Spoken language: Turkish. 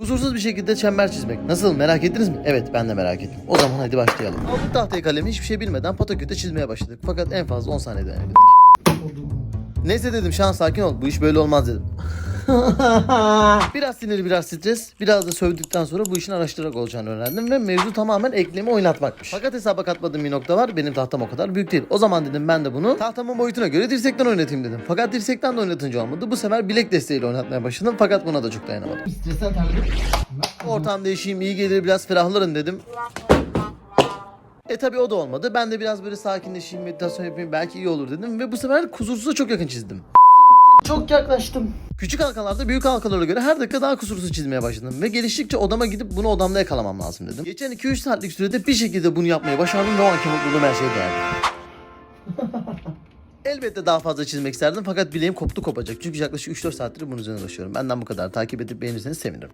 Kusursuz bir şekilde çember çizmek. Nasıl merak ettiniz mi? Evet ben de merak ettim. O zaman hadi başlayalım. Aldık tahtaya kalemi hiçbir şey bilmeden pataküte çizmeye başladık. Fakat en fazla 10 saniyede denedik. Neyse dedim Şahan sakin ol bu iş böyle olmaz dedim. biraz sinirli biraz stres biraz da sövdükten sonra bu işin araştırarak olacağını öğrendim ve mevzu tamamen eklemi oynatmakmış. Fakat hesaba katmadığım bir nokta var benim tahtam o kadar büyük değil. O zaman dedim ben de bunu tahtamın boyutuna göre dirsekten oynatayım dedim. Fakat dirsekten de oynatınca olmadı. Bu sefer bilek desteğiyle oynatmaya başladım fakat buna da çok dayanamadım. Stresten terledim. Ortam değişeyim iyi gelir biraz ferahlarım dedim. E tabi o da olmadı. Ben de biraz böyle sakinleşeyim, meditasyon yapayım belki iyi olur dedim. Ve bu sefer kusursuza çok yakın çizdim. Çok yaklaştım. Küçük halkalarda büyük halkalara göre her dakika daha kusursuz çizmeye başladım. Ve geliştikçe odama gidip bunu odamda yakalamam lazım dedim. Geçen 2-3 saatlik sürede bir şekilde bunu yapmayı başardım ve o anki mutluluğum her şeye değerli. Elbette daha fazla çizmek isterdim fakat bileğim koptu kopacak. Çünkü yaklaşık 3-4 saattir bunun üzerine uğraşıyorum. Benden bu kadar. Takip edip beğenirseniz sevinirim.